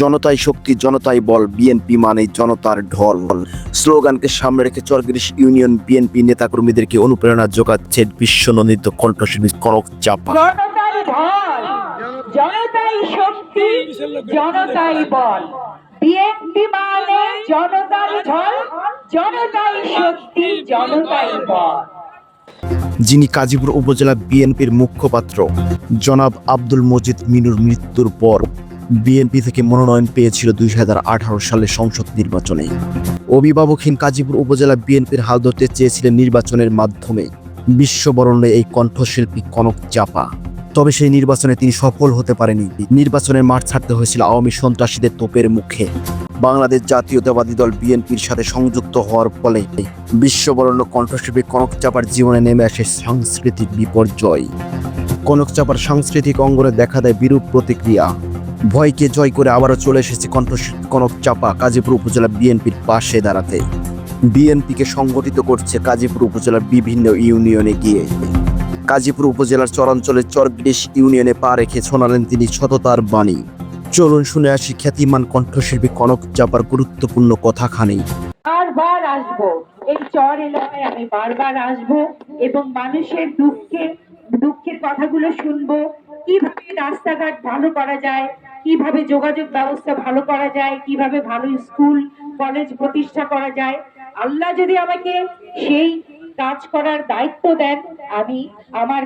জনতাই শক্তি জনতাই বল বিএনপি মানে জনতার ঢল। স্লোগানকে সামনে রেখে চরগিরিশ ইউনিয়ন বিএনপি নেতাকর্মীদেরকে অনুপ্রেরণা যোগাচ্ছে বিশ্বনন্দিত কণ্ঠশিল্পী কনক চাপা। জনতাই শক্তি জনতাই বল। বিএনপি মানে জনতার ঢল জনতাই শক্তি জনতাই বল। যিনি কাজীপুর উপজেলা বিএনপির মুখপাত্র জনাব আব্দুল মজিদ মিনুর মৃত্যুর পর বিএনপি থেকে মনোনয়ন পেয়েছিল দুই সালে সংসদ নির্বাচনে। অভিভাবকহীন কাজীপুর উপজেলা বিএনপির হাল ধরতে চেয়েছিলেন নির্বাচনের মাধ্যমে। বিশ্ববরণে এই কণ্ঠশিল্পী কনক চাপা। তবে সেই নির্বাচনে তিনি সফল হতে পারেনি নির্বাচনের মাঠ ছাড়তে হয়েছিল আওয়ামী সন্ত্রাসীদের তোপের মুখে। বাংলাদেশ জাতীয়তাবাদী দল বিএনপির সাথে সংযুক্ত হওয়ার ফলে বিশ্ববরণ্য কণ্ঠশিল্পী কনক চাপার জীবনে নেমে আসে সাংস্কৃতিক বিপর্যয়। কনক চাপার সাংস্কৃতিক অঙ্গনে দেখা দেয় বিরূপ প্রতিক্রিয়া। ভয়কে জয় করে আবারও চলে এসেছে কণ্ঠশিল্পী কনক চাপা কাজীপুর উপজেলা বিএনপির পাশে দাঁড়াতে। বিএনপিকে সংগঠিত করছে কাজীপুর উপজেলার বিভিন্ন ইউনিয়নে গিয়ে। কাজীপুর উপজেলার চরাঞ্চলের চরবিশ ইউনিয়নে পা রেখে শোনালেন তিনি সততার বাণী। চলুন শুনে আসি খ্যাতিমান কণ্ঠশিল্পী কনক চাপার গুরুত্বপূর্ণ কথাখানি। বারবার আসব, এই চর এলাকায় আমি বারবার আসব এবং মানুষের দুঃখের দুঃখের কথাগুলো শুনব। কীভাবে রাস্তাঘাট ভালো করা যায় কীভাবে যোগাযোগ ব্যবস্থা ভালো করা যায় কীভাবে ভালো স্কুল কলেজ প্রতিষ্ঠা করা যায় আল্লাহ যদি আমাকে সেই কাজ করার দায়িত্ব দেন আমি আমার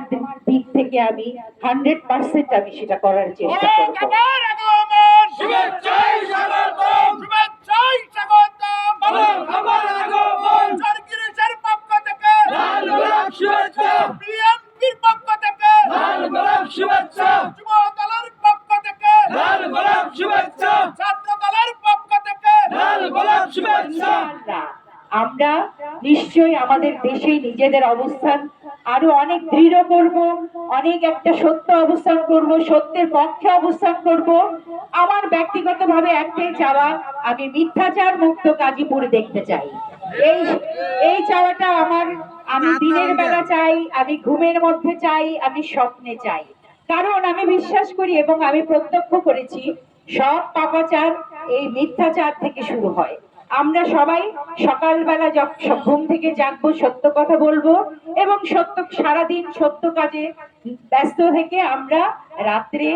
দিক থেকে আমি হান্ড্রেড পার্সেন্ট আমি সেটা করার চেষ্টা করব আমার আগমন শুভেচ্ছাই স্বাগতম শুভেচ্ছাই স্বাগতম আমার আগমন সরকারের পক্ষ থেকে লাল গোলাপ শুভেচ্ছা বিএনপির পক্ষ থেকে লাল গোলাপ শুভেচ্ছা যুব দলের পক্ষ থেকে লাল গোলাপ শুভেচ্ছা ছাত্র দলের পক্ষ থেকে লাল গোলাপ শুভেচ্ছা ইনশাআল্লাহ আমরা নিশ্চয়ই আমাদের দেশে নিজেদের অবস্থান আরও অনেক দৃঢ় করব অনেক একটা সত্য অবস্থান করব সত্যের পক্ষে অবস্থান করব। আমার ব্যক্তিগতভাবে একটাই চাওয়া আমি মিথ্যাচার মুক্ত গাজীপুর দেখতে চাই। এই এই চাওয়াটা আমার আমি দিনের বেলা চাই আমি ঘুমের মধ্যে চাই আমি স্বপ্নে চাই। কারণ আমি বিশ্বাস করি এবং আমি প্রত্যক্ষ করেছি সব পাপাচার এই মিথ্যাচার থেকে শুরু হয়। আমরা সবাই সকালবেলা ঘুম থেকে জাগবো, সত্য কথা বলব এবং সত্য, সারাদিন সত্য কাজে ব্যস্ত থেকে আমরা রাত্রে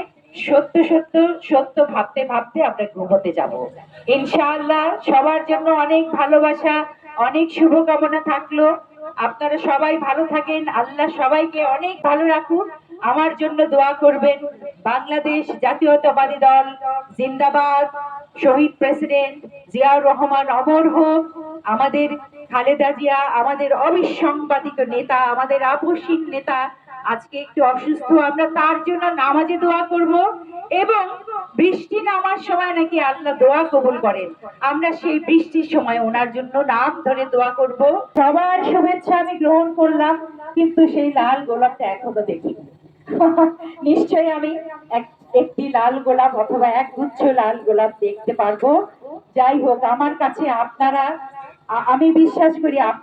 সত্য সত্য সত্য ভাবতে ভাবতে আমরা ঘুমোতে যাব। ইনশাআল্লাহ সবার জন্য অনেক ভালোবাসা, অনেক শুভকামনা থাকল। আপনারা সবাই ভালো থাকেন, আল্লাহ সবাইকে অনেক ভালো রাখুন আমার জন্য দোয়া করবেন বাংলাদেশ জাতীয়তাবাদী দল, জিন্দাবাদ, শহীদ প্রেসিডেন্ট। জিয়াউর রহমান অমর হোক, আমাদের খালেদা জিয়া, আমাদের অবিসংবাদিত নেতা, আমাদের আপসীন নেতা, আজকে একটু অসুস্থ, আমরা তার জন্য নামাজে দোয়া করব এবং বৃষ্টি নামার সময় নাকি আল্লাহ দোয়া কবুল করেন। আমরা সেই বৃষ্টির সময় ওনার জন্য নাম ধরে দোয়া করব। সবার শুভেচ্ছা আমি গ্রহণ করলাম, কিন্তু সেই লাল গোলাপটা এখনও দেখিনি। নিশ্চয়ই আমি এক একটি লাল গোলাপ অথবা এক গুচ্ছ লাল গোলাপ দেখতে পারব। যাই হোক, আমার কাছে আপনারা আমি বিশ্বাস করি আপনারা